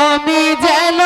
আমি যেন